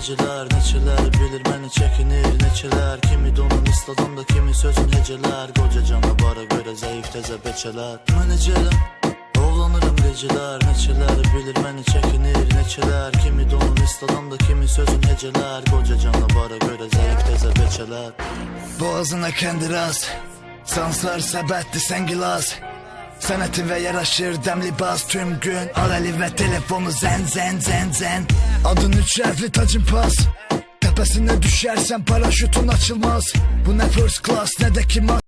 geceler neçələr bilir məni çəkinir neçələr Kimi donun istadanda kimi sözün hecələr Qoca canavara zəif təzə beçələr Mən necələm Ovlanırım geceler. Neçələr bilir məni çəkinir neçələr Kimi donun istadanda kimi sözün hecələr Qoca canavara görə zəif təzə beçələr Boğazına kendiraz Sanslar səbətli sən gilas Sənətin və yaraşır dəm libas tüm gün. Al əli və telefonu zən zən zən zən Adın üç hərfli tacın pas. Təpəsinə düşərsən paraşütun açılmaz. Bu nə first class nə də ki mas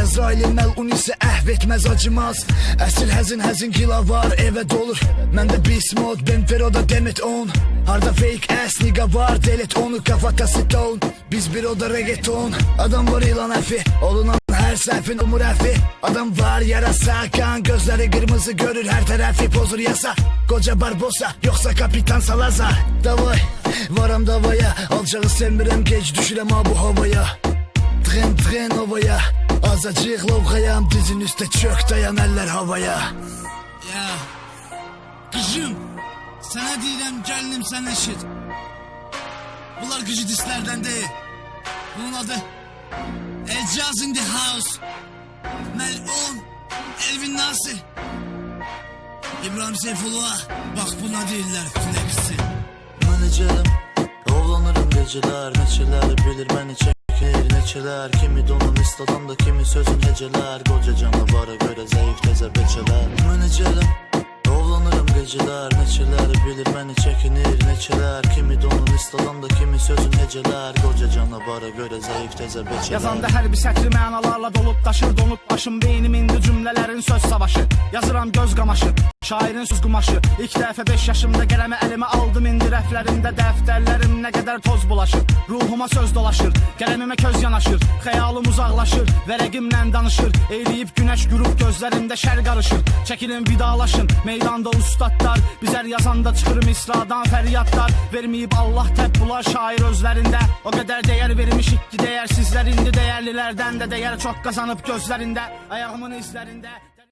Əzrailin məlun isə əhv etməz acımaz. Əsl həzin həzin kila var evə dolur. Məndə beast mode Benfero'da demet on. Harda fake ass nigga var delet onu kafatası ton Biz bir oda reggaeton. Adam var ilan əfi Olunan her səhvin umur əfi Adam var yarasa. Kan Gözləri qırmızı görür hər tərəfi pozur yasa. Qoca Barbosa yoxsa kapitan Salazar. Davay varam davaya. Alçağı sevmirəm gec düşürəm ha havaya. Tren tren havaya Azacık lovğayam dizin üstə çök dayan eller havaya. Ya Kızım Sana deyirəm gəlinim sən eşit. Bunlar gücü dislərdən deyil Bunun adı Ecaz in the house. Melun Elvin Nasir İbrahim Seyfullah Bak buna deyirlər flexi. Necələm Ovlanırım geceler. Neçələr bilir məni çəkinir neçələr Kimi donun istadanda kimi sözün hecələr Qoca canavara görə zəif təzə beçələr Mən necələm Ovlanırım geceler. Neçələr bilir məni çəkinir neçələr Kimi donun istadanda kimi sözün hecələr Qoca canavara görə zəif təzə beçələr Yazanda hər bir sətri mənalarla dolub daşır Donub başım. Beynim indi cümlələrin söz savaşı. Yazıram göz qamaşı Şairin söz qumaşı İlk dəfə 5 yaşımda qələmi əlimə aldım indi rəflərimdə dəftərlərim nə qədər toz bulaşır. Ruhuma söz dolaşır, qələmimə köz yanaşır. Xəyalım uzaqlaşır, vərəqimlə danışır. Eyləyib günəş qürub gözlərimdə şər qarışır Çəkilin vidalaşın, meydanda ustadlar. Bizər yazanda çıxır misradan fəryadlar Verməyib Allah bunlar şair özlərində O qədər dəyər vermişik ki dəyərsizlər indi dəyərlilərdən də dəyər çox qazanıb gözlərində Ayağımın izlərində